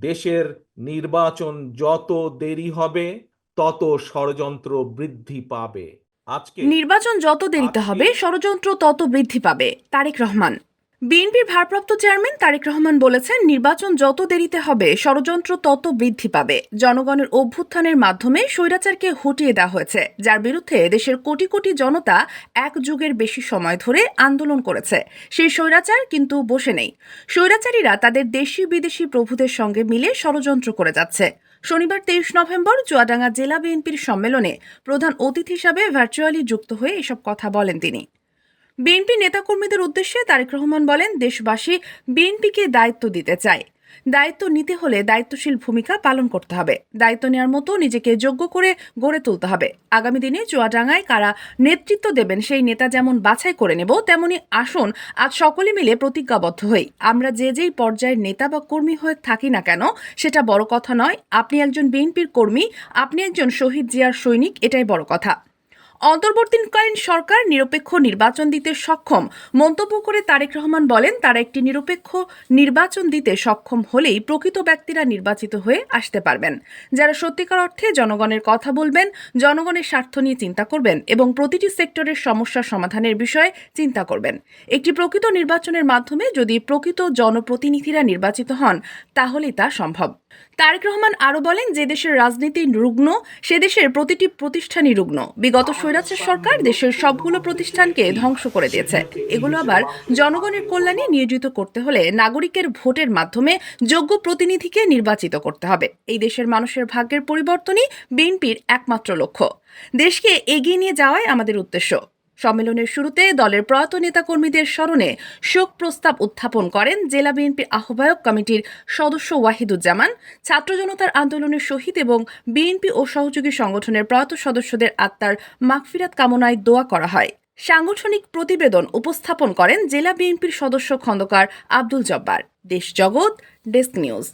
দেশের নির্বাচন যত দেরি হবে তত ষড়যন্ত্র বৃদ্ধি পাবে। আজকে নির্বাচন যত দেরিতে হবে ষড়যন্ত্র তত বৃদ্ধি পাবে। তারেক রহমান। বিএনপির ভারপ্রাপ্ত চেয়ারম্যান তারেক রহমান বলেছেন, নির্বাচন যত দেরিতে হবে, ষড়যন্ত্র তত বৃদ্ধি পাবে। জনগণের অভ্যুত্থানের মাধ্যমে স্বৈরাচারকে হটিয়ে দেওয়া হয়েছে, যার বিরুদ্ধে দেশের কোটি কোটি জনতা এক যুগের বেশি সময় ধরে আন্দোলন করেছে। সেই স্বৈরাচার কিন্তু বসে নেই। স্বৈরাচারীরা তাদের দেশি বিদেশি প্রভুদের সঙ্গে মিলে ষড়যন্ত্র করে যাচ্ছে। শনিবার তেইশ নভেম্বর চুয়াডাঙ্গা জেলা বিএনপির সম্মেলনে প্রধান অতিথি হিসাবে ভার্চুয়ালি যুক্ত হয়ে এসব কথা বলেন তিনি। বিএনপি নেতাকর্মীদের উদ্দেশ্যে তারেক রহমান বলেন, দেশবাসী বিএনপিকে দায়িত্ব দিতে চায়। দায়িত্ব নিতে হলে দায়িত্বশীল ভূমিকা পালন করতে হবে। দায়িত্ব নেওয়ার মতো নিজেকে যোগ্য করে গড়ে তুলতে হবে। আগামী দিনে চুয়াডাঙ্গায় কারা নেতৃত্ব দেবেন, সেই নেতা যেমন বাছাই করে নেব, তেমনি আসুন, আজ সকলে মিলে প্রতিজ্ঞাবদ্ধ হই। আমরা যে যেই পর্যায়ের নেতা বা কর্মী হয়ে থাকি না কেন, সেটা বড় কথা নয়। আপনি একজন বিএনপির কর্মী, আপনি একজন শহীদ জিয়ার সৈনিক, এটাই বড় কথা। অন্তর্বর্তীকালীন সরকার নিরপেক্ষ নির্বাচন দিতে সক্ষম। মন্তব্য করে তারেক রহমান বলেন, তারা একটি নিরপেক্ষ নির্বাচন দিতে সক্ষম হলেই প্রকৃত ব্যক্তিরা নির্বাচিত হয়ে আসতে পারবেন। যারা সত্যিকার অর্থে জনগণের কথা বলবেন, জনগণের স্বার্থ নিয়ে চিন্তা করবেন এবং প্রতিটি সেক্টরের সমস্যা সমাধানের বিষয়ে চিন্তা করবেন। একটি প্রকৃত নির্বাচনের মাধ্যমে যদি প্রকৃত জনপ্রতিনিধিরা নির্বাচিত হন, তাহলেই তা সম্ভব। তারেক রহমান আরও বলেন, যে দেশের রাজনীতি রুগ্ন, সে দেশের প্রতিটি প্রতিষ্ঠানই রুগ্ন। বিগত স্বৈরাচার সরকার দেশের সবগুলো প্রতিষ্ঠানকে ধ্বংস করে দিয়েছে। এগুলো আবার জনগণের কল্যাণে নিয়োজিত করতে হলে নাগরিকের ভোটের মাধ্যমে যোগ্য প্রতিনিধিকে নির্বাচিত করতে হবে। এই দেশের মানুষের ভাগ্যের পরিবর্তনই বিএনপির একমাত্র লক্ষ্য। দেশকে এগিয়ে নিয়ে যাওয়াই আমাদের উদ্দেশ্য। সম্মেলনের শুরুতে দলের প্রয়াত নেতাকর্মীদের স্মরণে শোক প্রস্তাব উত্থাপন করেন জেলা বিএনপির আহ্বায়ক কমিটির সদস্য ওয়াহিদুজ্জামান। ছাত্র জনতার আন্দোলনের শহীদ এবং বিএনপি ও সহযোগী সংগঠনের প্রয়াত সদস্যদের আত্মার মাগফিরাত কামনায় দোয়া করা হয়। সাংগঠনিক প্রতিবেদন উপস্থাপন করেন জেলা বিএনপির সদস্য খন্দকার আব্দুল জব্বার। দেশ জগৎ, ডেস্ক নিউজ।